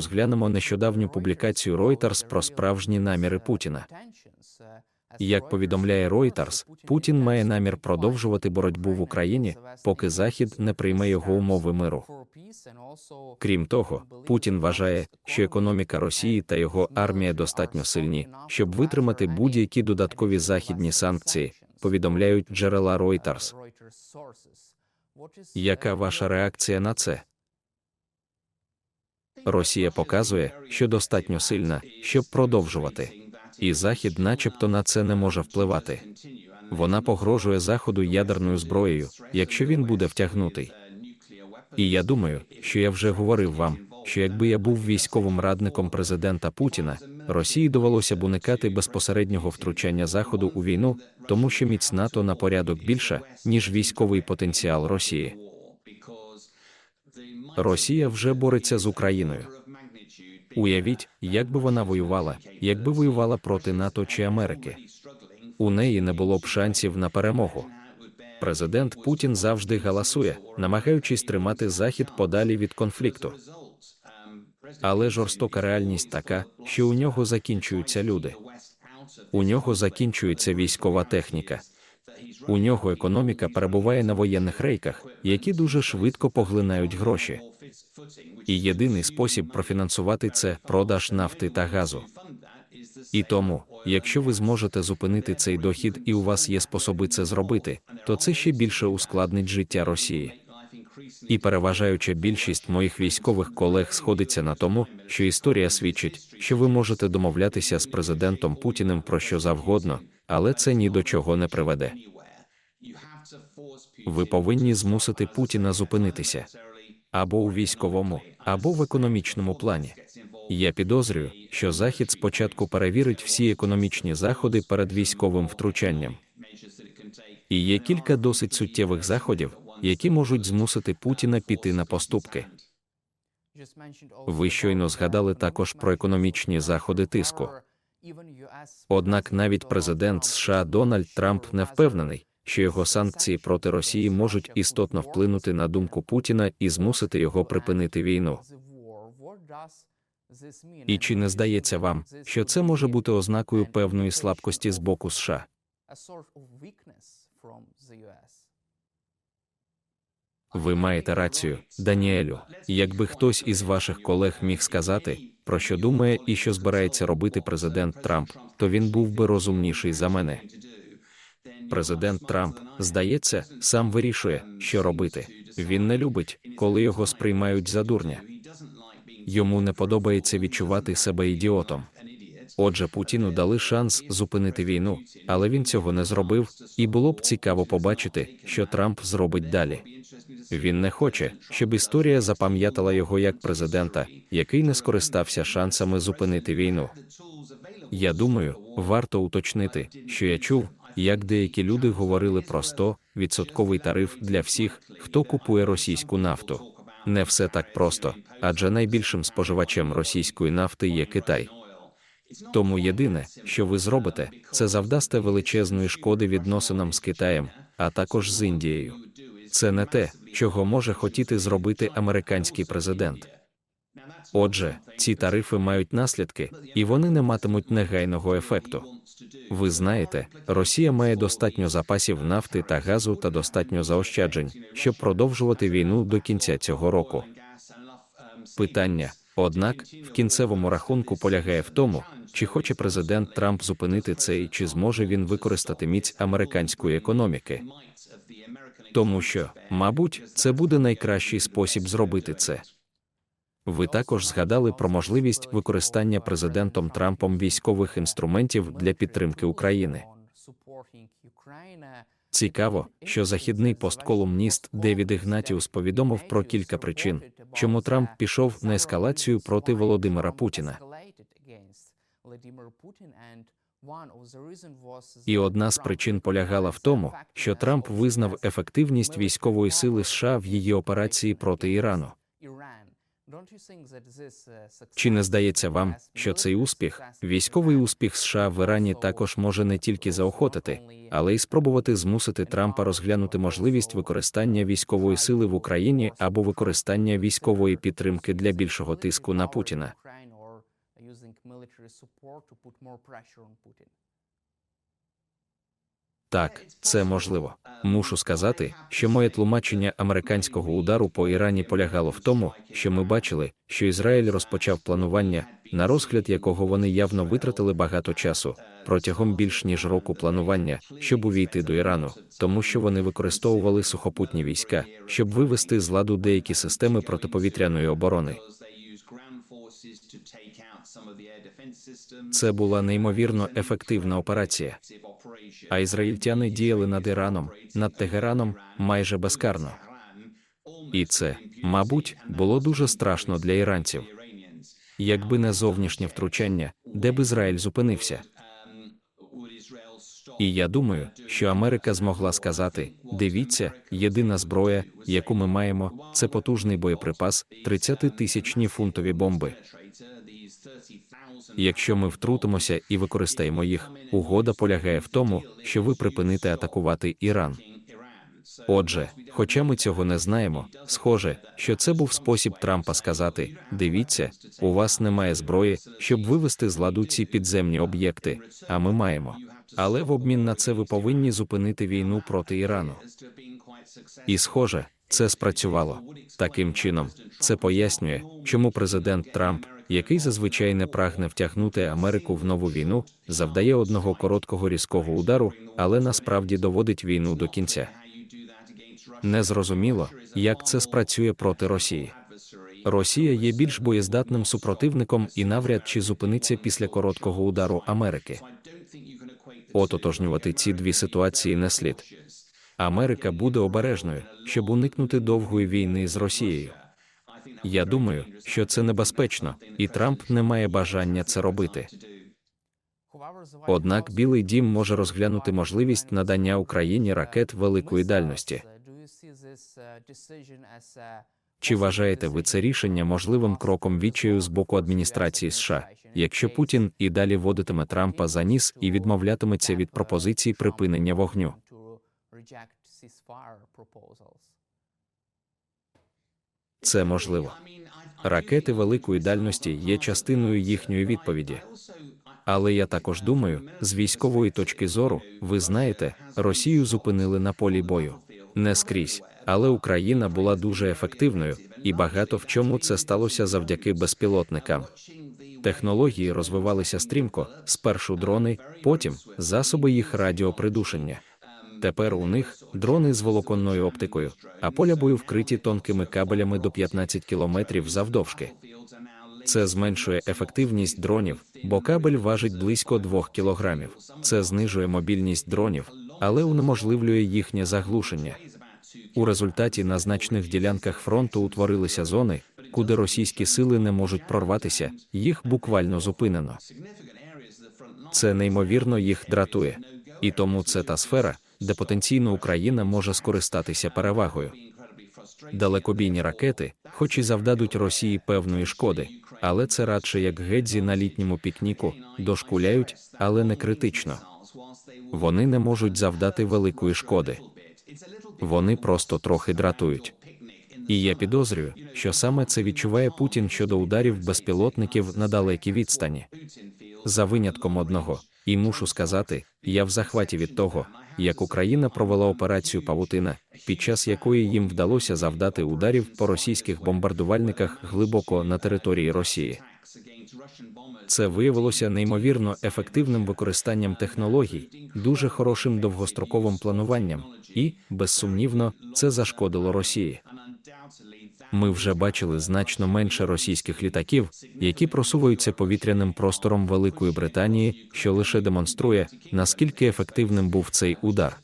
Розглянемо нещодавню публікацію Reuters про справжні наміри Путіна. Як повідомляє Reuters, Путін має намір продовжувати боротьбу в Україні, поки Захід не прийме його умови миру. Крім того, Путін вважає, що економіка Росії та його армія достатньо сильні, щоб витримати будь-які додаткові західні санкції, повідомляють джерела Reuters. Яка ваша реакція на це? Росія показує, що достатньо сильна, щоб продовжувати. І Захід, начебто, на це не може впливати. Вона погрожує Заходу ядерною зброєю, якщо він буде втягнутий. І я думаю, що я вже говорив вам, що якби я був військовим радником президента Путіна, Росії довелося б уникати безпосереднього втручання Заходу у війну, тому що міць НАТО на порядок більша, ніж військовий потенціал Росії. Росія вже бореться з Україною. Уявіть, як би вона воювала, якби воювала проти НАТО чи Америки. У неї не було б шансів на перемогу. Президент Путін завжди галасує, намагаючись тримати Захід подалі від конфлікту. Але жорстока реальність така, що у нього закінчуються люди. У нього закінчується військова техніка. У нього економіка перебуває на воєнних рейках, які дуже швидко поглинають гроші. І єдиний спосіб профінансувати це продаж нафти та газу. І тому, якщо ви зможете зупинити цей дохід і у вас є способи це зробити, то це ще більше ускладнить життя Росії. І переважаюча більшість моїх військових колег сходиться на тому, що історія свідчить, що ви можете домовлятися з президентом Путіним про що завгодно, але це ні до чого не приведе. Ви повинні змусити Путіна зупинитися або у військовому, або в економічному плані. Я підозрюю, що Захід спочатку перевірить всі економічні заходи перед військовим втручанням. І є кілька досить суттєвих заходів, які можуть змусити Путіна піти на поступки. Ви щойно згадали також про економічні заходи тиску. Однак навіть президент США Дональд Трамп не впевнений, що його санкції проти Росії можуть істотно вплинути на думку Путіна і змусити його припинити війну. І чи не здається вам, що це може бути ознакою певної слабкості з боку США? Ви маєте рацію, Даніелю. Якби хтось із ваших колег міг сказати, про що думає і що збирається робити президент Трамп, то він був би розумніший за мене. Президент Трамп, здається, сам вирішує, що робити. Він не любить, коли його сприймають за дурня. Йому не подобається відчувати себе ідіотом. Отже, Путіну дали шанс зупинити війну, але він цього не зробив, і було б цікаво побачити, що Трамп зробить далі. Він не хоче, щоб історія запам'ятала його як президента, який не скористався шансами зупинити війну. Я думаю, варто уточнити, що я чув, як деякі люди говорили про 100% тариф для всіх, хто купує російську нафту. Не все так просто, адже найбільшим споживачем російської нафти є Китай. Тому єдине, що ви зробите, це завдасте величезної шкоди відносинам з Китаєм, а також з Індією. Це не те, чого може хотіти зробити американський президент. Отже, ці тарифи мають наслідки, і вони не матимуть негайного ефекту. Ви знаєте, Росія має достатньо запасів нафти та газу та достатньо заощаджень, щоб продовжувати війну до кінця цього року. Питання, однак, в кінцевому рахунку полягає в тому, чи хоче президент Трамп зупинити це і чи зможе він використати міць американської економіки. Тому що, мабуть, це буде найкращий спосіб зробити це. Ви також згадали про можливість використання президентом Трампом військових інструментів для підтримки України. Цікаво, що західний постколумніст Девід Ігнатіус повідомив про кілька причин, чому Трамп пішов на ескалацію проти Володимира Путіна. І одна з причин полягала в тому, що Трамп визнав ефективність військової сили США в її операції проти Ірану. Чи не здається вам, що цей успіх, військовий успіх США в Ірані також може не тільки заохотити, але й спробувати змусити Трампа розглянути можливість використання військової сили в Україні або використання військової підтримки для більшого тиску на Путіна? Так, це можливо. Мушу сказати, що моє тлумачення американського удару по Ірані полягало в тому, що ми бачили, що Ізраїль розпочав планування, на розгляд якого вони явно витратили багато часу протягом більш ніж року планування, щоб увійти до Ірану, тому що вони використовували сухопутні війська, щоб вивести з ладу деякі системи протиповітряної оборони. Це була неймовірно ефективна операція. А ізраїльтяни діяли над Іраном, над Тегераном майже безкарно. І це, мабуть, було дуже страшно для іранців. Якби не зовнішнє втручання, де б Ізраїль зупинився. І я думаю, що Америка змогла сказати: дивіться, єдина зброя, яку ми маємо, це потужний боєприпас, 30-тисячні фунтові бомби. Якщо ми втрутимося і використаємо їх, угода полягає в тому, що ви припините атакувати Іран. Отже, хоча ми цього не знаємо, схоже, що це був спосіб Трампа сказати: дивіться, у вас немає зброї, щоб вивести з ладу ці підземні об'єкти, а ми маємо. Але в обмін на це ви повинні зупинити війну проти Ірану. І схоже, це спрацювало. Таким чином, це пояснює, чому президент Трамп, який зазвичай не прагне втягнути Америку в нову війну, завдає одного короткого різкого удару, але насправді доводить війну до кінця. Незрозуміло, як це спрацює проти Росії. Росія є більш боєздатним супротивником і навряд чи зупиниться після короткого удару Америки. Ототожнювати ці дві ситуації не слід. Америка буде обережною, щоб уникнути довгої війни з Росією. Я думаю, що це небезпечно, і Трамп не має бажання це робити. Однак Білий дім може розглянути можливість надання Україні ракет великої дальності. Чи вважаєте ви це рішення можливим кроком відчаю з боку адміністрації США, якщо Путін і далі водитиме Трампа за ніс і відмовлятиметься від пропозицій припинення вогню? Це можливо. Ракети великої дальності є частиною їхньої відповіді. Але я також думаю, з військової точки зору, ви знаєте, Росію зупинили на полі бою не скрізь, але Україна була дуже ефективною, і багато в чому це сталося завдяки безпілотникам. Технології розвивалися стрімко, спершу дрони, потім засоби їх радіопридушення. Тепер у них дрони з волоконною оптикою, а поля бою вкриті тонкими кабелями до 15 кілометрів завдовжки. Це зменшує ефективність дронів, бо кабель важить близько 2 кілограмів. Це знижує мобільність дронів, але унеможливлює їхнє заглушення. У результаті на значних ділянках фронту утворилися зони, куди російські сили не можуть прорватися, їх буквально зупинено. Це неймовірно їх дратує, і тому це та сфера, де потенційно Україна може скористатися перевагою. Далекобійні ракети, хоч і завдадуть Росії певної шкоди, але це радше як гедзі на літньому пікніку, дошкуляють, але не критично. Вони не можуть завдати великої шкоди. Вони просто трохи дратують. І я підозрюю, що саме це відчуває Путін щодо ударів безпілотників на далекій відстані. За винятком одного, і мушу сказати, я в захваті від того, як Україна провела операцію Павутина, під час якої їм вдалося завдати ударів по російських бомбардувальниках глибоко на території Росії. Це виявилося неймовірно ефективним використанням технологій, дуже хорошим довгостроковим плануванням, і, безсумнівно, це зашкодило Росії. Ми вже бачили значно менше російських літаків, які просуваються повітряним простором Великої Британії, що лише демонструє, наскільки ефективним був цей удар.